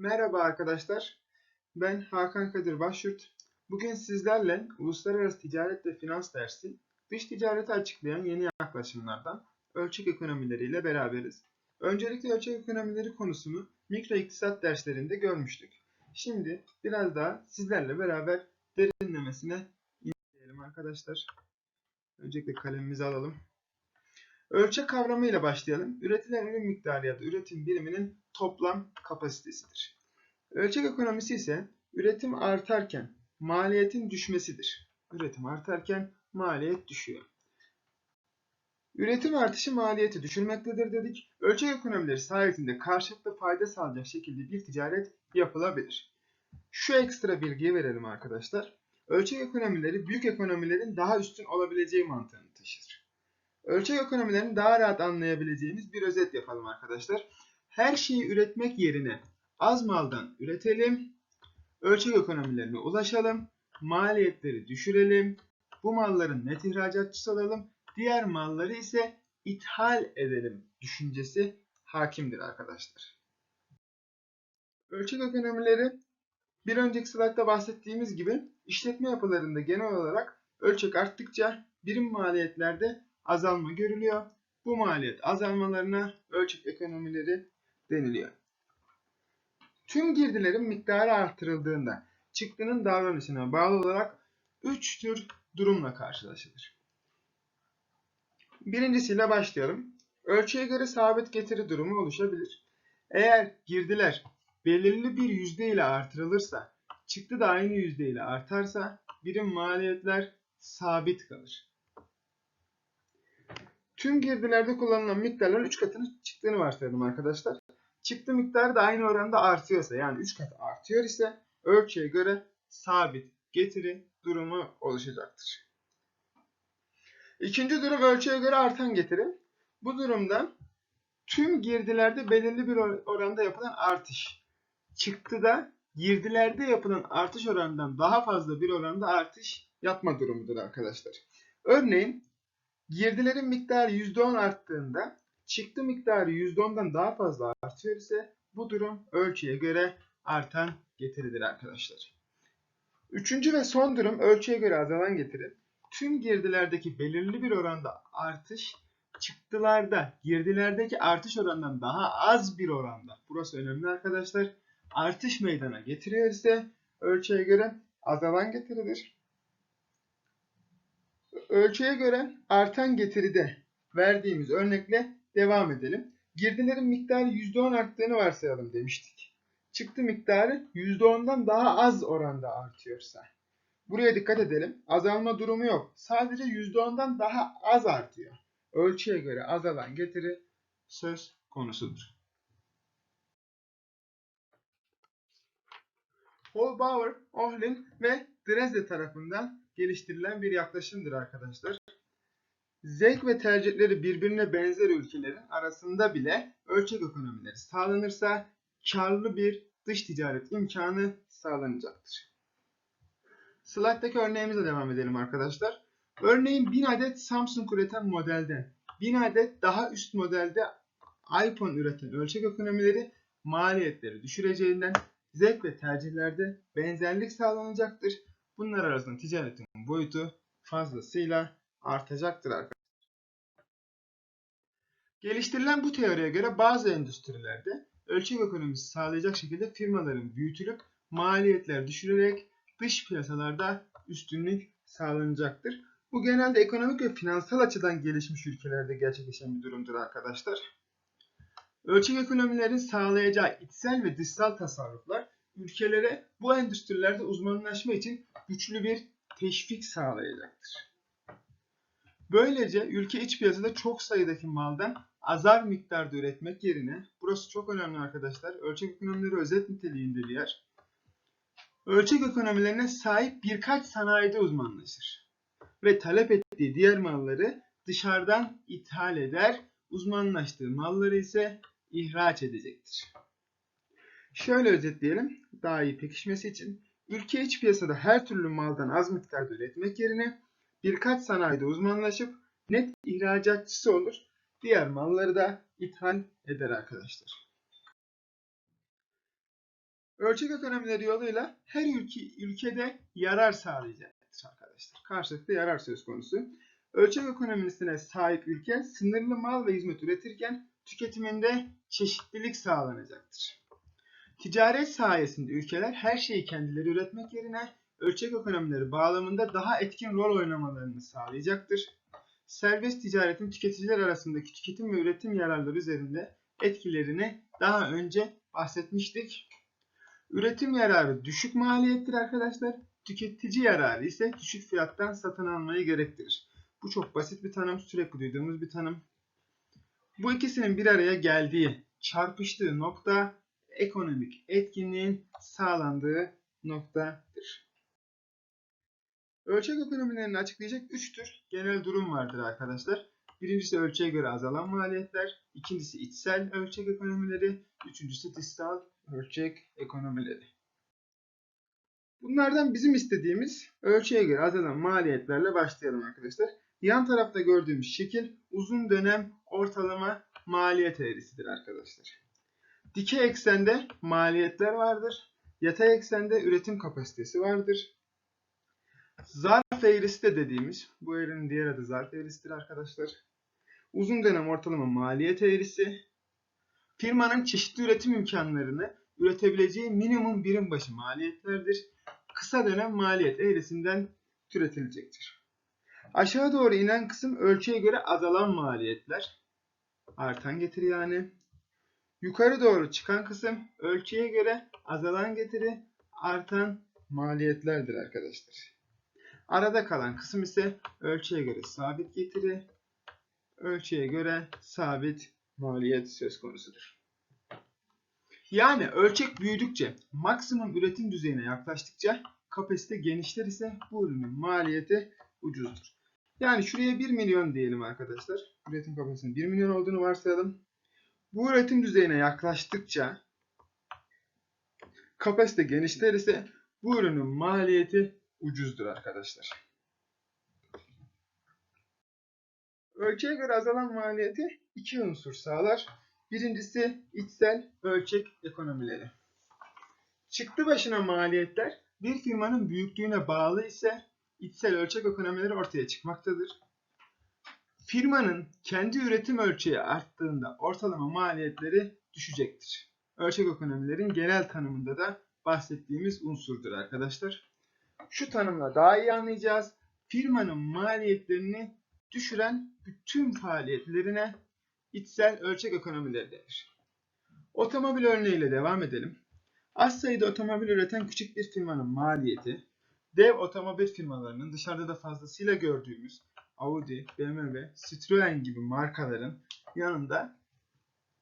Merhaba arkadaşlar. Ben Hakan Kadir Başyurt. Bugün sizlerle Uluslararası Ticaret ve Finans dersi dış ticareti açıklayan yeni yaklaşımlardan ölçek ekonomileriyle beraberiz. Öncelikle ölçek ekonomileri konusunu mikro iktisat derslerinde görmüştük. Şimdi biraz daha sizlerle beraber derinlemesine inceleyelim arkadaşlar. Öncelikle kalemimizi alalım. Ölçek kavramıyla başlayalım. Üretilen ürün miktarı ya da üretim biriminin toplam kapasitesidir. Ölçek ekonomisi ise üretim artarken maliyetin düşmesidir. Üretim artarken maliyet düşüyor. Üretim artışı maliyeti düşürmektedir dedik. Ölçek ekonomileri sayesinde karşılıklı fayda sağlayacak şekilde bir ticaret yapılabilir. Şu ekstra bilgiyi verelim arkadaşlar. Ölçek ekonomileri büyük ekonomilerin daha üstün olabileceği mantığını taşır. Ölçek ekonomilerini daha rahat anlayabileceğimiz bir özet yapalım arkadaşlar. Her şeyi üretmek yerine az maldan üretelim, ölçek ekonomilerine ulaşalım, maliyetleri düşürelim, bu malların net ihracatçısı olalım, diğer malları ise ithal edelim düşüncesi hakimdir arkadaşlar. Ölçek ekonomileri bir önceki slaytta bahsettiğimiz gibi işletme yapılarında genel olarak ölçek arttıkça birim maliyetlerde azalma görülüyor. Bu maliyet azalmalarına ölçek ekonomileri deniliyor. Tüm girdilerin miktarı artırıldığında çıktının davranışına bağlı olarak 3 tür durumla karşılaşılır. Birincisiyle başlayalım. Ölçüye göre sabit getiri durumu oluşabilir. Eğer girdiler belirli bir yüzde ile artırılırsa, çıktı da aynı yüzde ile artarsa birim maliyetler sabit kalır. Tüm girdilerde kullanılan miktarların 3 katını çıktığını varsayalım arkadaşlar. Çıktı miktarı da aynı oranda artıyorsa yani 3 kat artıyor ise ölçüye göre sabit getiri durumu oluşacaktır. İkinci durum ölçüye göre artan getiri. Bu durumda tüm girdilerde belirli bir oranda yapılan artış. Çıktıda girdilerde yapılan artış oranından daha fazla bir oranda artış yapma durumudur arkadaşlar. Örneğin girdilerin miktarı %10 arttığında çıktı miktarı %10'dan daha fazla artıyor ise bu durum ölçüye göre artan getiridir arkadaşlar. Üçüncü ve son durum ölçüye göre azalan getiri. Tüm girdilerdeki belirli bir oranda artış çıktılarda girdilerdeki artış oranından daha az bir oranda burası önemli arkadaşlar artış meydana getiriyor ise ölçüye göre azalan getiridir. Ölçüye göre artan getiride verdiğimiz örnekle devam edelim. Girdilerin miktarı %10 arttığını varsayalım demiştik. Çıktı miktarı %10'dan daha az oranda artıyorsa. Buraya dikkat edelim. Azalma durumu yok. Sadece %10'dan daha az artıyor. Ölçüye göre azalan getiri söz konusudur. Holbauer, Ohlin ve Dresde tarafından geliştirilen bir yaklaşımdır arkadaşlar. Zevk ve tercihleri birbirine benzer ülkelerin arasında bile ölçek ekonomileri sağlanırsa karlı bir dış ticaret imkanı sağlanacaktır. Slide'daki örneğimize devam edelim arkadaşlar. Örneğin 1000 adet Samsung üreten modelden 1000 adet daha üst modelde iPhone üreten ölçek ekonomileri maliyetleri düşüreceğinden zevk ve tercihlerde benzerlik sağlanacaktır. Bunlar arasında ticaretin boyutu fazlasıyla artacaktır arkadaşlar. Geliştirilen bu teoriye göre bazı endüstrilerde ölçek ekonomisi sağlayacak şekilde firmaların büyütülüp maliyetler düşürerek dış piyasalarda üstünlük sağlanacaktır. Bu genelde ekonomik ve finansal açıdan gelişmiş ülkelerde gerçekleşen bir durumdur arkadaşlar. Ölçek ekonomilerin sağlayacağı içsel ve dışsal tasarruflar ülkelere bu endüstrilerde uzmanlaşma için güçlü bir teşvik sağlayacaktır. Böylece ülke iç piyasada çok sayıdaki maldan azar miktarda üretmek yerine, burası çok önemli arkadaşlar, ölçek ekonomileri özet niteliğinde bir yer. Ölçek ekonomilerine sahip birkaç sanayide uzmanlaşır. Ve talep ettiği diğer malları dışarıdan ithal eder, uzmanlaştığı malları ise ihraç edecektir. Şöyle özetleyelim daha iyi pekişmesi için. Ülke iç piyasada her türlü maldan az miktarda üretmek yerine birkaç sanayide uzmanlaşıp net ihracatçısı olur. Diğer malları da ithal eder arkadaşlar. Ölçek ekonomileri yoluyla her ülke, ülkede yarar sağlayacaktır arkadaşlar. Karşılıklı yarar söz konusu. Ölçek ekonomisine sahip ülke sınırlı mal ve hizmet üretirken tüketiminde çeşitlilik sağlanacaktır. Ticaret sayesinde ülkeler her şeyi kendileri üretmek yerine ölçek ekonomileri bağlamında daha etkin rol oynamalarını sağlayacaktır. Serbest ticaretin tüketiciler arasındaki tüketim ve üretim yararları üzerinde etkilerini daha önce bahsetmiştik. Üretim yararı düşük maliyettir arkadaşlar. Tüketici yararı ise düşük fiyattan satın almayı gerektirir. Bu çok basit bir tanım, sürekli duyduğumuz bir tanım. Bu ikisinin bir araya geldiği, çarpıştığı nokta ekonomik etkinliğin sağlandığı noktadır. Ölçek ekonomilerini açıklayacak 3 tür genel durum vardır arkadaşlar. Birincisi ölçeğe göre azalan maliyetler, ikincisi içsel ölçek ekonomileri, üçüncüsü dışsal ölçek ekonomileri. Bunlardan bizim istediğimiz ölçeğe göre azalan maliyetlerle başlayalım arkadaşlar. Yan tarafta gördüğümüz şekil uzun dönem ortalama maliyet eğrisidir arkadaşlar. Dikey eksende maliyetler vardır. Yatay eksende üretim kapasitesi vardır. Zarf eğrisi de dediğimiz, bu eğrinin diğer adı zarf eğrisidir arkadaşlar. Uzun dönem ortalama maliyet eğrisi, firmanın çeşitli üretim imkanlarını üretebileceği minimum birim başı maliyetlerdir. Kısa dönem maliyet eğrisinden türetilecektir. Aşağı doğru inen kısım ölçüye göre azalan maliyetler. Artan getiri yani. Yukarı doğru çıkan kısım ölçüye göre azalan getiri, artan maliyetlerdir arkadaşlar. Arada kalan kısım ise ölçüye göre sabit getiri, ölçüye göre sabit maliyet söz konusudur. Yani ölçek büyüdükçe, maksimum üretim düzeyine yaklaştıkça kapasite genişler ise bu ürünün maliyeti ucuzdur. Yani şuraya 1 milyon diyelim arkadaşlar. Üretim kapasitesinin 1 milyon olduğunu varsayalım. Bu üretim düzeyine yaklaştıkça kapasite genişler ise bu ürünün maliyeti ucuzdur arkadaşlar. Ölçeğe göre azalan maliyeti iki unsur sağlar. Birincisi içsel ölçek ekonomileri. Çıktı başına maliyetler bir firmanın büyüklüğüne bağlı ise içsel ölçek ekonomileri ortaya çıkmaktadır. Firmanın kendi üretim ölçeği arttığında ortalama maliyetleri düşecektir. Ölçek ekonomilerin genel tanımında da bahsettiğimiz unsurdur arkadaşlar. Şu tanımla daha iyi anlayacağız. Firmanın maliyetlerini düşüren bütün faaliyetlerine içsel ölçek ekonomileri denir. Otomobil örneğiyle devam edelim. Az sayıda otomobil üreten küçük bir firmanın maliyeti, dev otomobil firmalarının dışarıda da fazlasıyla gördüğümüz Audi, BMW, Citroen gibi markaların yanında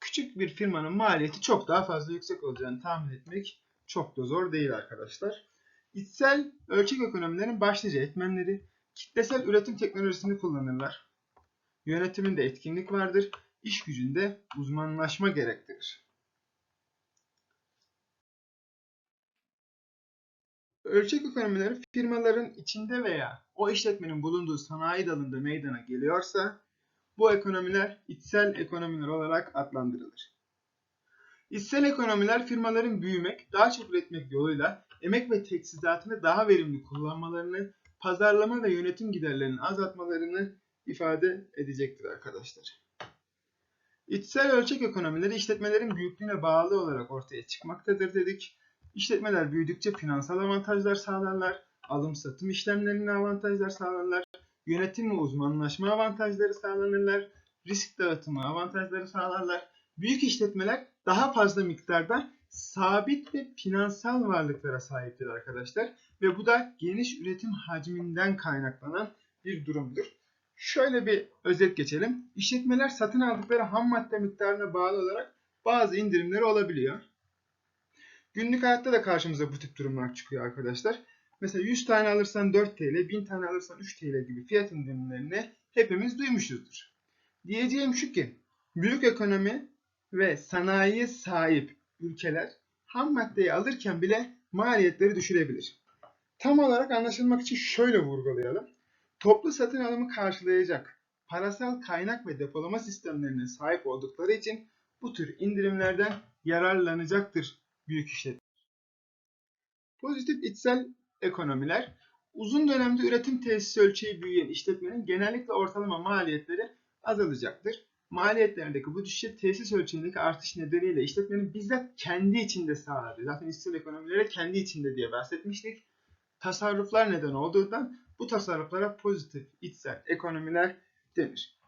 küçük bir firmanın maliyeti çok daha fazla yüksek olacağını tahmin etmek çok da zor değil arkadaşlar. İçsel ölçek ekonomilerin başlıca etmenleri kitlesel üretim teknolojisini kullanırlar. Yönetiminde etkinlik vardır. İş gücünde uzmanlaşma gerektirir. Ölçek ekonomileri firmaların içinde veya o işletmenin bulunduğu sanayi dalında meydana geliyorsa bu ekonomiler içsel ekonomiler olarak adlandırılır. İçsel ekonomiler firmaların büyümek, daha çok üretmek yoluyla emek ve teçhizatını daha verimli kullanmalarını, pazarlama ve yönetim giderlerini azaltmalarını ifade edecektir arkadaşlar. İçsel ölçek ekonomileri işletmelerin büyüklüğüne bağlı olarak ortaya çıkmaktadır dedik. İşletmeler büyüdükçe finansal avantajlar sağlarlar, alım satım işlemlerine avantajlar sağlarlar, yönetim ve uzmanlaşma avantajları sağlanırlar, risk dağıtımı avantajları sağlarlar. Büyük işletmeler daha fazla miktarda sabit ve finansal varlıklara sahiptir arkadaşlar. Ve bu da geniş üretim hacminden kaynaklanan bir durumdur. Şöyle bir özet geçelim. İşletmeler satın aldıkları ham madde miktarına bağlı olarak bazı indirimleri olabiliyor. Günlük hayatta da karşımıza bu tip durumlar çıkıyor arkadaşlar. Mesela 100 tane alırsan 4 TL, 1000 tane alırsan 3 TL gibi fiyat indirimlerini hepimiz duymuşuzdur. Diyeceğim şu ki, büyük ekonomi ve sanayiye sahip ülkeler ham maddeyi alırken bile maliyetleri düşürebilir. Tam olarak anlaşılmak için şöyle vurgulayalım. Toplu satın alımı karşılayacak parasal kaynak ve depolama sistemlerine sahip oldukları için bu tür indirimlerden yararlanacaktır büyük işletme. Pozitif içsel ekonomiler uzun dönemde üretim tesisi ölçeği büyüyen işletmenin genellikle ortalama maliyetleri azalacaktır. Maliyetlerdeki bu düşüşe tesis ölçeğindeki artış nedeniyle işletmenin bizzat kendi içinde sağladığı, zaten içsel ekonomilere kendi içinde diye bahsetmiştik. Tasarruflar neden olduğundan bu tasarruflara pozitif içsel ekonomiler denir.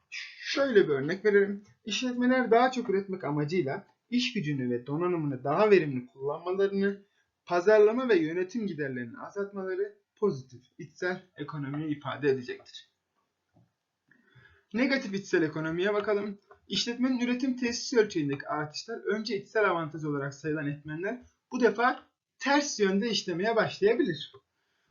Şöyle bir örnek verelim. İşletmeler daha çok üretmek amacıyla iş gücünü ve donanımını daha verimli kullanmalarını, pazarlama ve yönetim giderlerini azaltmaları pozitif içsel ekonomiyi ifade edecektir. Negatif içsel ekonomiye bakalım. İşletmenin üretim tesisi ölçeğindeki artışlar önce içsel avantaj olarak sayılan etmenler bu defa ters yönde işlemeye başlayabilir.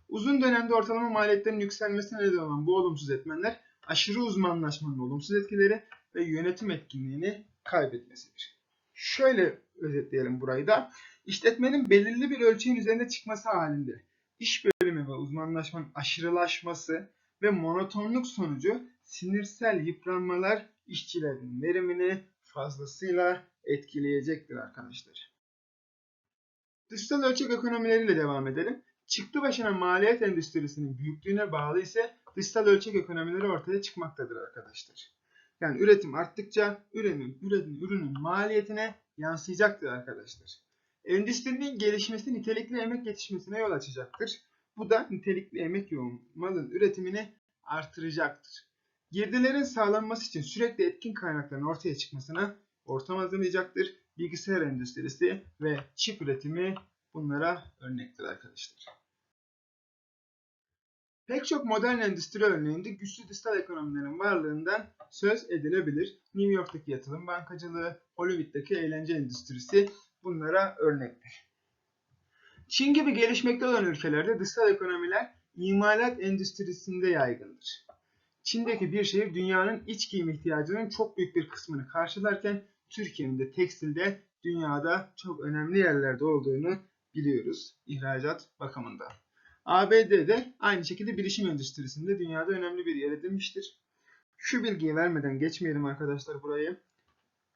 Uzun dönemde ortalama maliyetlerin yükselmesine neden olan bu olumsuz etmenler aşırı uzmanlaşmanın olumsuz etkileri ve yönetim etkinliğini kaybetmesidir. Şöyle özetleyelim burayı da. İşletmenin belirli bir ölçeğin üzerine çıkması halinde iş bölümü ve uzmanlaşmanın aşırılaşması ve monotonluk sonucu sinirsel yıpranmalar işçilerin verimini fazlasıyla etkileyecektir arkadaşlar. Dışsal ölçek ekonomileriyle devam edelim. Çıktı başına maliyet endüstrisinin büyüklüğüne bağlı ise dışsal ölçek ekonomileri ortaya çıkmaktadır arkadaşlar. Yani üretim arttıkça ürünün, üretilen ürünün maliyetine yansıyacaktır arkadaşlar. Endüstrinin gelişmesi nitelikli emek yetişmesine yol açacaktır. Bu da nitelikli emek yoğun malın üretimini artıracaktır. Girdilerin sağlanması için sürekli etkin kaynakların ortaya çıkmasına ortam hazırlayacaktır. Bilgisayar endüstrisi ve çip üretimi bunlara örnektir arkadaşlar. Pek çok modern endüstri örneğinde güçlü dışsal ekonomilerin varlığından söz edilebilir. New York'taki yatırım bankacılığı, Hollywood'daki eğlence endüstrisi bunlara örnektir. Çin gibi gelişmekte olan ülkelerde dışsal ekonomiler imalat endüstrisinde yaygındır. Çin'deki bir şehir dünyanın iç giyim ihtiyacının çok büyük bir kısmını karşılarken Türkiye'nin de tekstilde dünyada çok önemli yerlerde olduğunu biliyoruz ihracat bakımından. ABD'de aynı şekilde bilişim endüstrisinde dünyada önemli bir yer edinmiştir. Şu bilgiyi vermeden geçmeyelim arkadaşlar burayı.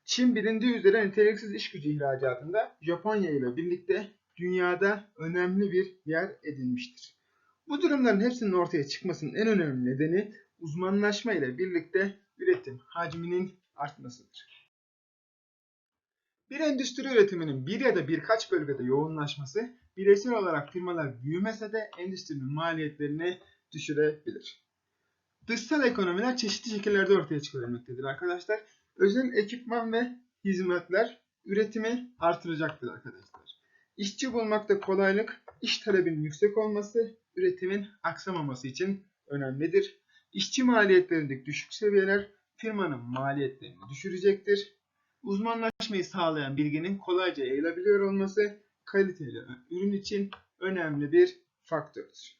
Çin bilindiği üzere niteliksiz iş gücü ihracatında Japonya ile birlikte dünyada önemli bir yer edinmiştir. Bu durumların hepsinin ortaya çıkmasının en önemli nedeni uzmanlaşma ile birlikte üretim hacminin artmasıdır. Bir endüstri üretiminin bir ya da birkaç bölgede yoğunlaşması bireysel olarak firmalar büyümese de endüstrinin maliyetlerini düşürebilir. Dışsal ekonomiler çeşitli şekillerde ortaya çıkabilmektedir arkadaşlar. Özel ekipman ve hizmetler üretimi artıracaktır arkadaşlar. İşçi bulmakta kolaylık, iş talebinin yüksek olması, üretimin aksamaması için önemlidir. İşçi maliyetlerindeki düşük seviyeler firmanın maliyetlerini düşürecektir. Uzmanlaşmayı sağlayan bilginin kolayca yayılabiliyor olması kaliteli ürün için önemli bir faktördür.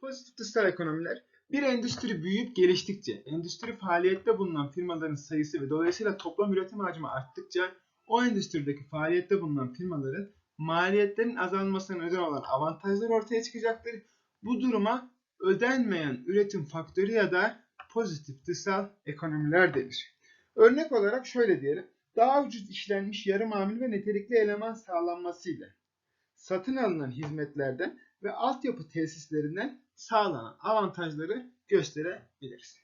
Pozitif dışsal ekonomiler bir endüstri büyüyüp geliştikçe, endüstri faaliyette bulunan firmaların sayısı ve dolayısıyla toplam üretim hacmi arttıkça o endüstrideki faaliyette bulunan firmaların maliyetlerin azalmasına neden olan avantajlar ortaya çıkacaktır. Bu duruma ödenmeyen üretim faktörü ya da pozitif dışsal ekonomiler denir. Örnek olarak şöyle diyelim. Daha ucuz işlenmiş yarı mamul ve nitelikli eleman sağlanmasıyla satın alınan hizmetlerden ve altyapı tesislerinden sağlanan avantajları gösterebiliriz.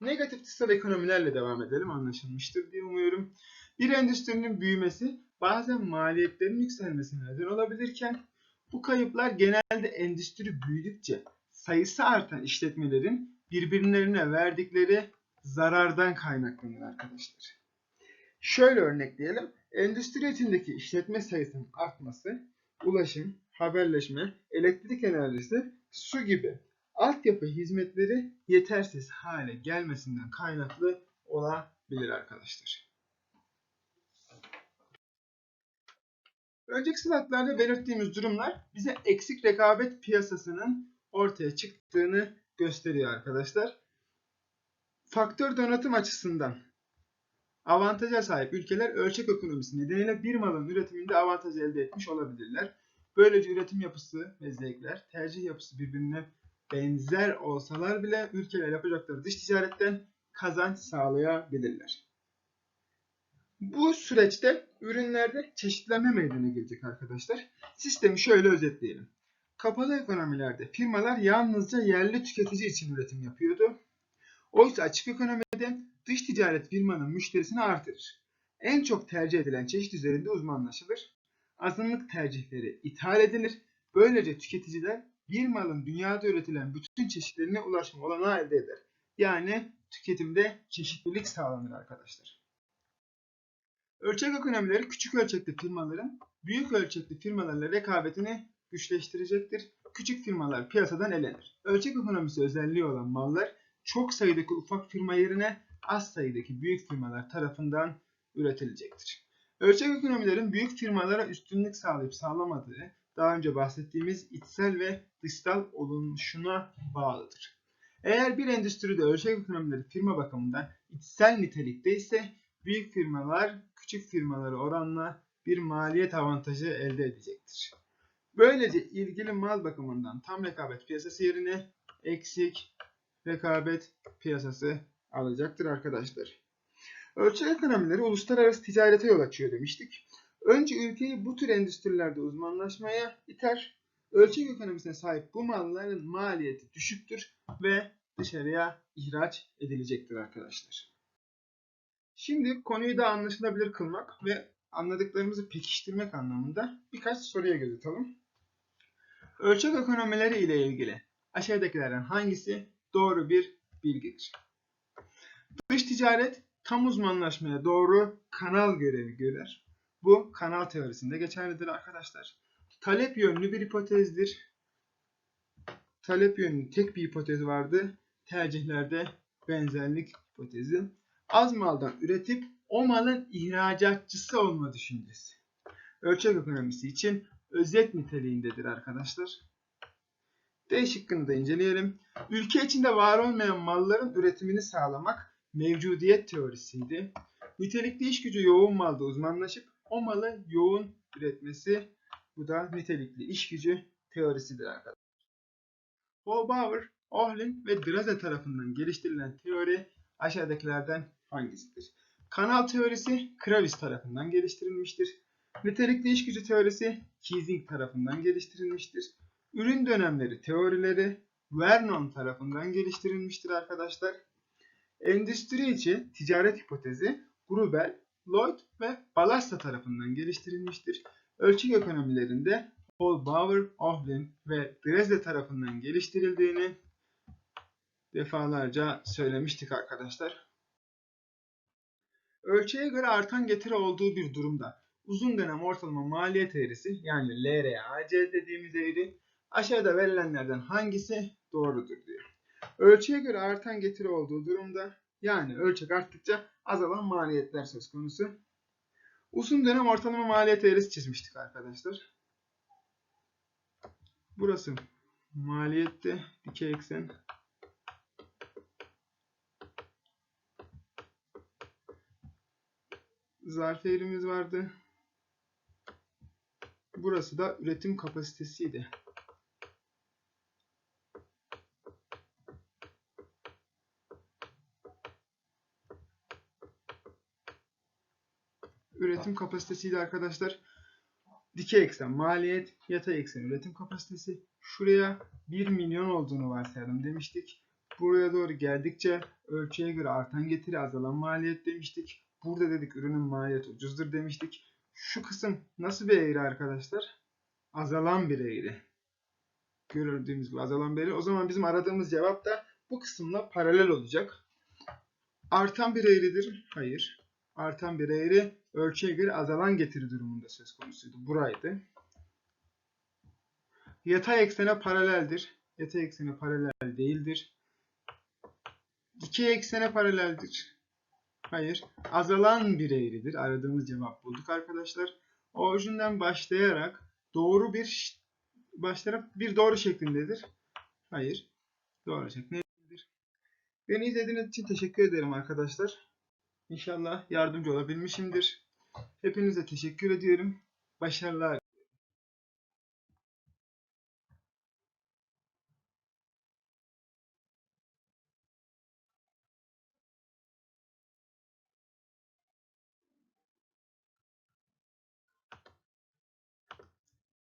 Negatif dışsal ekonomilerle devam edelim anlaşılmıştır diye umuyorum. Bir endüstrinin büyümesi bazen maliyetlerin yükselmesine neden olabilirken bu kayıplar genelde endüstri büyüdükçe sayısı artan işletmelerin birbirlerine verdikleri zarardan kaynaklanır arkadaşlar. Şöyle örnekleyelim. Endüstri içindeki işletme sayısının artması, ulaşım, haberleşme, elektrik enerjisi, su gibi altyapı hizmetleri yetersiz hale gelmesinden kaynaklı olabilir arkadaşlar. Önceki slaytlarda belirttiğimiz durumlar bize eksik rekabet piyasasının ortaya çıktığını gösteriyor arkadaşlar. Faktör donatım açısından avantaja sahip ülkeler ölçek ekonomisi nedeniyle bir malın üretiminde avantaj elde etmiş olabilirler. Böylece üretim yapısı ve zevkler, tercih yapısı birbirine benzer olsalar bile ülkeler yapacakları dış ticaretten kazanç sağlayabilirler. Bu süreçte ürünlerde çeşitlenme meydana gelecek arkadaşlar. Sistemi şöyle özetleyelim. Kapalı ekonomilerde firmalar yalnızca yerli tüketici için üretim yapıyordu. Oysa açık ekonomide dış ticaret firmanın müşterisini artırır. En çok tercih edilen çeşit üzerinde uzmanlaşılır. Azınlık tercihleri ithal edilir. Böylece tüketiciler bir malın dünyada üretilen bütün çeşitlerine ulaşma olanağı elde eder. Yani tüketimde çeşitlilik sağlanır arkadaşlar. Ölçek ekonomileri küçük ölçekli firmaların büyük ölçekli firmalarla rekabetini güçleştirecektir. Küçük firmalar piyasadan elenir. Ölçek ekonomisi özelliği olan mallar çok sayıdaki ufak firma yerine az sayıdaki büyük firmalar tarafından üretilecektir. Ölçek ekonomilerin büyük firmalara üstünlük sağlayıp sağlamadığı daha önce bahsettiğimiz içsel ve dışsal oluşuna bağlıdır. Eğer bir endüstride ölçek ekonomileri firma bakımından içsel nitelikte ise büyük firmalar küçük firmalara oranla bir maliyet avantajı elde edecektir. Böylece ilgili mal bakımından tam rekabet piyasası yerine eksik rekabet piyasası alacaktır arkadaşlar. Ölçek ekonomileri uluslararası ticarete yol açıyor demiştik. Önce ülkeyi bu tür endüstrilerde uzmanlaşmaya iter. Ölçek ekonomisine sahip bu malların maliyeti düşüktür ve dışarıya ihraç edilecektir arkadaşlar. Şimdi konuyu da anlaşılabilir kılmak ve anladıklarımızı pekiştirmek anlamında birkaç soruya göz atalım. Ölçek ekonomileri ile ilgili aşağıdakilerden hangisi doğru bir bilgidir? Dış ticaret tam uzmanlaşmaya doğru kanal görevi görür. Bu kanal teorisinde geçerlidir arkadaşlar. Talep yönlü bir hipotezdir. Talep yönlü tek bir hipotez vardı. Tercihlerde benzerlik hipotezi. Az maldan üretip o malın ihracatçısı olma düşüncesi. Ölçek ekonomisi için özet niteliğindedir arkadaşlar. D şıkkını da inceleyelim. Ülke içinde var olmayan malların üretimini sağlamak mevcudiyet teorisiydi. Nitelikli iş gücü yoğun malda uzmanlaşıp o malı yoğun üretmesi bu da nitelikli iş gücü teorisidir arkadaşlar. Hobauer, Ohlin ve Draze tarafından geliştirilen teori aşağıdakilerden hangisidir? Kanal teorisi Kravis tarafından geliştirilmiştir. Nitelikli iş gücü teorisi Kiesing tarafından geliştirilmiştir. Ürün dönemleri teorileri Vernon tarafından geliştirilmiştir arkadaşlar. Endüstri içi ticaret hipotezi Grubel, Lloyd ve Balasta tarafından geliştirilmiştir. Ölçek ekonomilerinde Holbauer, Ohlin ve Dresde tarafından geliştirildiğini defalarca söylemiştik arkadaşlar. Ölçeğe göre artan getiri olduğu bir durumda uzun dönem ortalama maliyet eğrisi yani LRAC dediğimiz eğri aşağıda verilenlerden hangisi doğrudur diyor. Ölçeğe göre artan getiri olduğu durumda yani ölçek arttıkça azalan maliyetler söz konusu. Uzun dönem ortalama maliyet eğrisi çizmiştik arkadaşlar. Burası maliyette dikey eksen. Zarf eğrimiz vardı. Burası da üretim kapasitesiydi. Üretim kapasitesiydi arkadaşlar. Dikey eksen maliyet, yatay eksen üretim kapasitesi. Şuraya 1 milyon olduğunu varsayalım demiştik. Buraya doğru geldikçe ölçüye göre artan getiri azalan maliyet demiştik. Burada dedik ürünün maliyeti ucuzdur demiştik. Şu kısım nasıl bir eğri arkadaşlar? Azalan bir eğri. Gördüğümüz gibi azalan bir eğri. O zaman bizim aradığımız cevap da bu kısımla paralel olacak. Artan bir eğridir. Hayır. Artan bir eğri ölçüye göre azalan getiri durumunda söz konusuydu. Buraydı. Yatay eksene paraleldir. Yatay eksene paralel değildir. Dikey eksene paraleldir. Hayır. Azalan bir eğridir. Aradığımız cevap bulduk arkadaşlar. Orijinden başlayarak doğru bir başlayarak bir doğru şeklindedir. Hayır. Doğru şeklinde değildir. Beni izlediğiniz için teşekkür ederim arkadaşlar. İnşallah yardımcı olabilmişimdir. Hepinize teşekkür ediyorum. Başarılar.